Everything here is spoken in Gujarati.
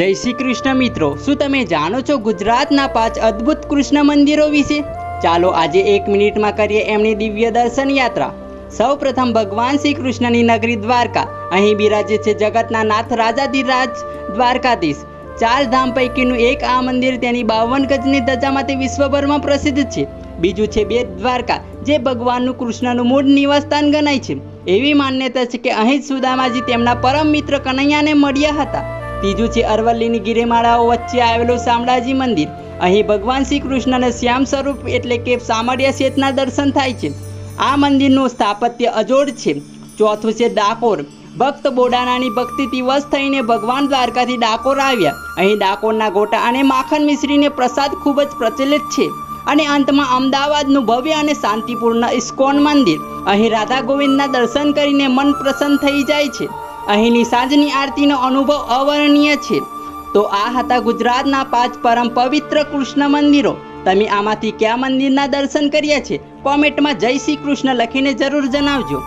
જય શ્રી કૃષ્ણ મિત્રો. શું તમે જાણો છો ગુજરાતના પાંચ અદ્ભુત કૃષ્ણ મંદિરો વિશે? ચાલો આજે એક મિનિટમાં કરીએ એમની દિવ્ય દર્શન યાત્રા. સૌ પ્રથમ ભગવાન શ્રી કૃષ્ણની નગરી દ્વારકા. અહીં બિરાજે છે જગતના નાથ રાજાધિરાજ દ્વારકાધીશ. ચાર ધામ પૈકીનું એક આ મંદિર તેની બાવન ગજની ધજામાં તે વિશ્વભરમાં પ્રસિદ્ધ છે. બીજું છે બેટ દ્વારકા, જે ભગવાનનું કૃષ્ણનું મૂળ નિવાસસ્થાન ગણાય છે. એવી માન્યતા છે કે અહીં જ સુદામાજી તેમના પરમ મિત્ર કનૈયાને મળ્યા હતા. ત્રીજું છે અરવલ્લીની ગિરિમાળાઓ વચ્ચે આવેલું શામળાજી મંદિર. અહીં ભગવાન શ્રી કૃષ્ણને શ્યામ સ્વરૂપ એટલે કે સામળિયા શેતના દર્શન થાય છે. આ મંદિરનું સ્થાપત્ય અજોડ છે. ચોથું છે ડાકોર. ભક્ત બોડાણાની ભક્તિથી વશ થઈને ભગવાન દ્વારકાથી ડાકોર આવ્યા. અહીં ડાકોરના ગોટા અને માખણ મિશ્રીને પ્રસાદ ખૂબ જ પ્રચલિત છે. અને અંતમાં અમદાવાદનું ભવ્ય અને શાંતિપૂર્ણ ઇસ્કોન મંદિર. અહીં રાધા ગોવિંદના દર્શન કરીને મન પ્રસન્ન થઈ જાય છે. અહીંની સાંજની આરતીનો અનુભવ અવર્ણનીય છે. તો આ હતા ગુજરાતના પાંચ પરમ પવિત્ર કૃષ્ણ મંદિરો. તમે આમાંથી કયા મંદિરના દર્શન કર્યા છે? કોમેન્ટમાં જય શ્રી કૃષ્ણ લખીને જરૂર જણાવજો.